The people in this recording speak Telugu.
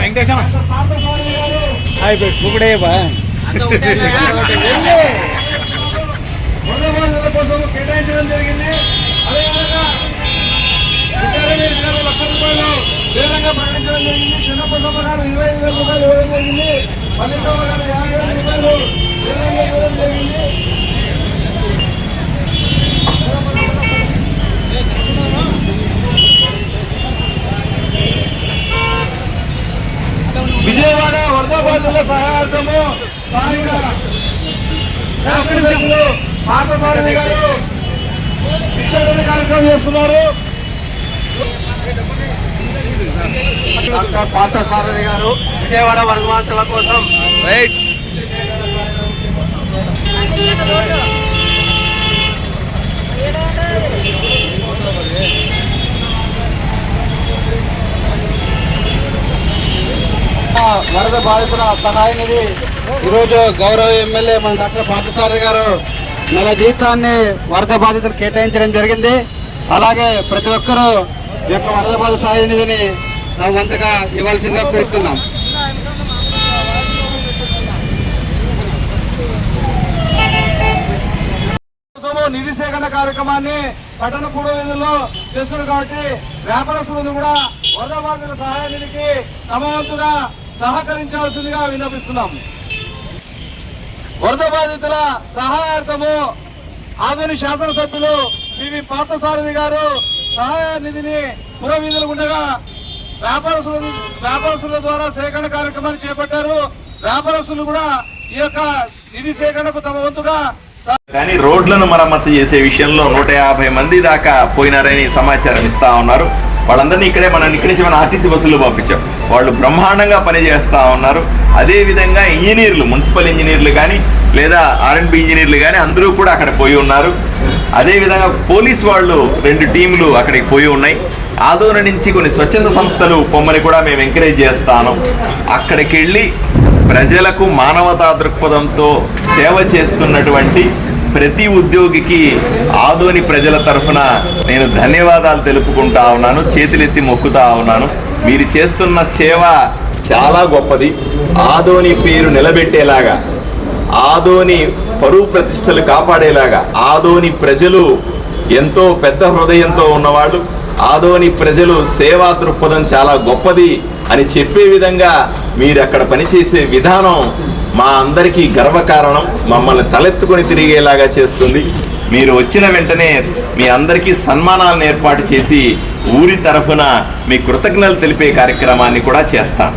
వెంకటేశం. అయిపోయి జరిగింది చిన్నప్పటి గారు ఇరవై వేల రూపాయలు ఇవ్వడం జరిగింది పన్నెండు గారు యాభై వేల రూపాయలు ఇవ్వడం జరిగింది. విజయవాడ వరద బాధితుల సహాయార్థము స్థానిక శాసనసభ్యులు పార్థసారథి గారు కార్యక్రమం చేస్తున్నారు. పార్థసారథి గారు విజయవాడ వరదబాధితుల కోసం రైట్. వరద బాధితుల సహాయ నిధి ఈరోజు గౌరవ ఎమ్మెల్యే మన డాక్టర్ పార్థసారథి గారు నెల జీతాన్ని వరద బాధితులు కేటాయించడం జరిగింది. అలాగే ప్రతి ఒక్కరూ యొక్క వరద బాధ సహాయ నిధిని వంతగా ఇవ్వాల్సిందిగా కోరుతున్నాం. నిధి సేకరణ కార్యక్రమాన్ని పట్టణ కూడ వీధుల్లో చేస్తున్నారు కాబట్టి వ్యాపారస్తులు కూడా వరద బాధితుల సహాయ నిధికి సమవంతుగా సహకరించాల్సిందిగా విన్నపిస్తున్నాం. వరద బాధితుల సహాయార్థము ఆధునిక శాసనసభ్యులు పివి పార్థసారథి గారు సహాయ నిధిని పురవీధులు ఉండగా వ్యాపారస్తుల వ్యాపారస్తుల ద్వారా సేకరణ కార్యక్రమాన్ని చేపట్టారు. వ్యాపారస్తులు కూడా ఈ యొక్క నిధి సేకరణకు తమ వంతుగా కానీ రోడ్లను మరమ్మతు చేసే విషయంలో నూట యాభై మంది దాకా పోయినారని సమాచారం ఇస్తా ఉన్నారు. వాళ్ళందరినీ ఇక్కడే మనం ఇక్కడి నుంచి మనం ఆర్టీసీ బస్సులు పంపించాం. వాళ్ళు బ్రహ్మాండంగా పనిచేస్తూ ఉన్నారు. అదేవిధంగా ఇంజనీర్లు మున్సిపల్ ఇంజనీర్లు కానీ లేదా ఆర్ఎండ్బి ఇంజనీర్లు కానీ అందరూ కూడా అక్కడ పోయి ఉన్నారు. అదేవిధంగా పోలీస్ వాళ్ళు రెండు టీంలు అక్కడికి పోయి ఉన్నాయి. ఆదోన నుంచి కొన్ని స్వచ్ఛంద సంస్థలు పొమ్మని కూడా మేము ఎంకరేజ్ చేస్తాను. అక్కడికి వెళ్ళి ప్రజలకు మానవతా దృక్పథంతో సేవ చేస్తున్నటువంటి ప్రతి ఉద్యోగికి ఆదోని ప్రజల తరఫున నేను ధన్యవాదాలు తెలుపుకుంటా ఉన్నాను చేతులెత్తి మొక్కుతా ఉన్నాను. మీరు చేస్తున్న సేవ చాలా గొప్పది. ఆదోని పేరు నిలబెట్టేలాగా ఆదోని పరువు ప్రతిష్టలు కాపాడేలాగా ఆదోని ప్రజలు ఎంతో పెద్ద హృదయంతో ఉన్నవాళ్ళు ఆదోని ప్రజలు సేవా దృక్పథం చాలా గొప్పది అని చెప్పే విధంగా మీరు అక్కడ పనిచేసే విధానం మా అందరికీ గర్వకారణం మమ్మల్ని తలెత్తుకొని తిరిగేలాగా చేస్తుంది. మీరు వచ్చిన వెంటనే మీ అందరికీ సన్మానాలను ఏర్పాటు చేసి ఊరి తరఫున మీ కృతజ్ఞతలు తెలిపే కార్యక్రమాన్ని కూడా చేస్తాం.